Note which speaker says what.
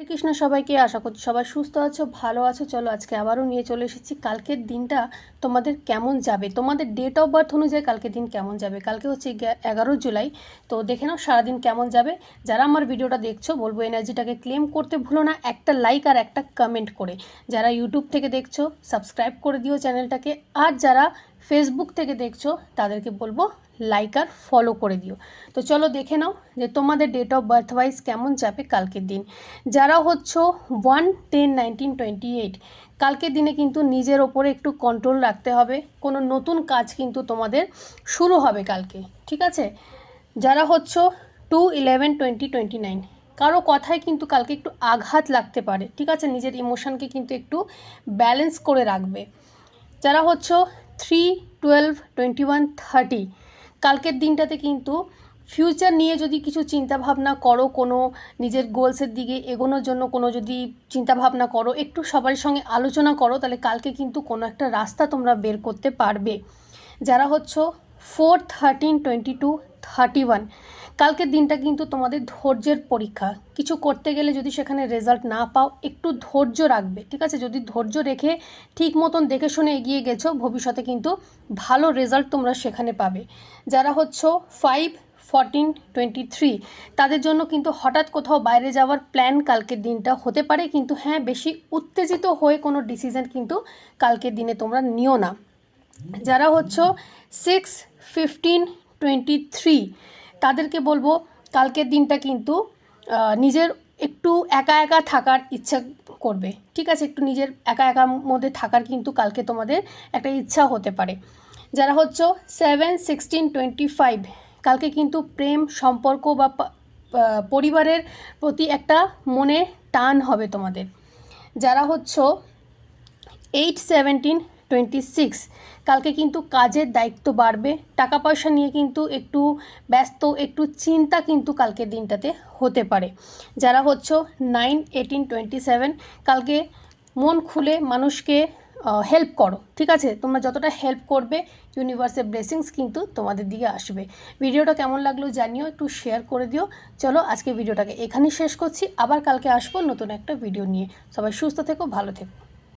Speaker 1: কৃষ্ণ সবাইকে আশা করছি সবাই সুস্থ আছো, ভালো আছো। চলো আজকে আবারও নিয়ে চলে এসেছি। কালকের দিনটা তোমাদের কেমন যাবে? তোমাদের ডেট অফ বার্থ অনুযায়ী কালকের দিন কেমন যাবে? কালকে হচ্ছে এগারো জুলাই। তো দেখে নাও সারাদিন কেমন যাবে। যারা আমার ভিডিওটা দেখছ, বলব এনার্জিটাকে ক্লেম করতে ভুলো না। একটা লাইক আর একটা কমেন্ট করে। যারা ইউটিউব থেকে দেখছ সাবস্ক্রাইব করে দিও চ্যানেলটাকে। আর যারা ফেসবুক থেকে দেখছ, তাদেরকে বলব লাইক আর ফলো করে দিও। তো চলো দেখে নাও যে তোমাদের ডেট অফ বার্থ ওয়াইজ কেমন যাবে কালকের দিন। যারা হচ্ছে one ten nineteen twenty eight কালকের দিনে কিন্তু নিজের ওপরে একটু কন্ট্রোল রাখতে হবে। কোনো নতুন কাজ কিন্তু তোমাদের শুরু হবে কালকে, ঠিক আছে? যারা হচ্ছে two eleven twenty twenty nine কারও কথায় কিন্তু কালকে একটু আঘাত লাগতে পারে, ঠিক আছে? নিজের ইমোশনকে কিন্তু একটু ব্যালেন্স করে রাখবে। যারা হচ্ছে three twelve twenty one thirty কালকের দিনটাতে কিন্তু ফিউচার নিয়ে যদি কিছু চিন্তাভাবনা করো, কোনো নিজের গোলসের দিকে এগোনোর জন্য কোনো যদি চিন্তাভাবনা করো, একটু সবার সঙ্গে আলোচনা করো, তাহলে কালকে কিন্তু কোনো একটা রাস্তা তোমরা বের করতে পারবে। যারা হচ্ছ four thirteen twenty two thirty one. কালকের দিনটা কিন্তু তোমাদের ধৈর্যের পরীক্ষা। কিছু করতে গেলে যদি সেখানে রেজাল্ট না পাও, একটু ধৈর্য রাখবে, ঠিক আছে? যদি ধৈর্য রেখে ঠিক মতন দেখে শুনে এগিয়ে গেছো, ভবিষ্যতে কিন্তু ভালো রেজাল্ট তোমরা সেখানে পাবে। যারা হচ্ছে ফাইভ ফরটিন টোয়েন্টি থ্রি তাদের জন্য কিন্তু হঠাৎ কোথাও বাইরে যাওয়ার প্ল্যান কালকের দিনটা হতে পারে, কিন্তু হ্যাঁ বেশি উত্তেজিত হয়ে কোনো ডিসিশন কিন্তু কালকের দিনে তোমরা নিও না। যারা হচ্ছে সিক্স ফিফটিন টোয়েন্টি থ্রি। তাদেরকে বলব, কালকের দিনটা কিন্তু নিজের একটু একা একা থাকার ইচ্ছা করবে। ঠিক আছে, একটু নিজের একা একার মধ্যে থাকার কিন্তু কালকে তোমাদের একটা ইচ্ছা হতে পারে। যারা হচ্ছে সেভেন, সিক্সটিন, টোয়েন্টি ফাইভ, কালকে কিন্তু প্রেম, সম্পর্ক বা পরিবারের প্রতি একটা মনে টান হবে তোমাদের। যারা হচ্ছে এইট, সেভেন্টিন টোয়েন্টি সিক্স। কালকে কিন্তু কাজের দায়িত্ব বাড়বে। টাকা পয়সা নিয়ে কিন্তু একটু ব্যস্ত, একটু চিন্তা কিন্তু কালকের দিনটাতে হতে পারে। যারা হচ্ছে নাইন, এইটিন, টোয়েন্টি সেভেন, কালকে মন খুলে মানুষকে হেল্প করো, ঠিক আছে? তোমরা যতটা হেল্প করবে ইউনিভার্সের ব্লেসিংস কিন্তু তোমাদের দিকে আসবে। ভিডিওটা কেমন লাগল জানিও, একটু শেয়ার করে দিও। চলো, আজকে ভিডিওটাকে এখানেই শেষ করছি। আবার কালকে আসব নতুন একটা ভিডিও নিয়ে। সবাই সুস্থ থেকো, ভালো থেকো।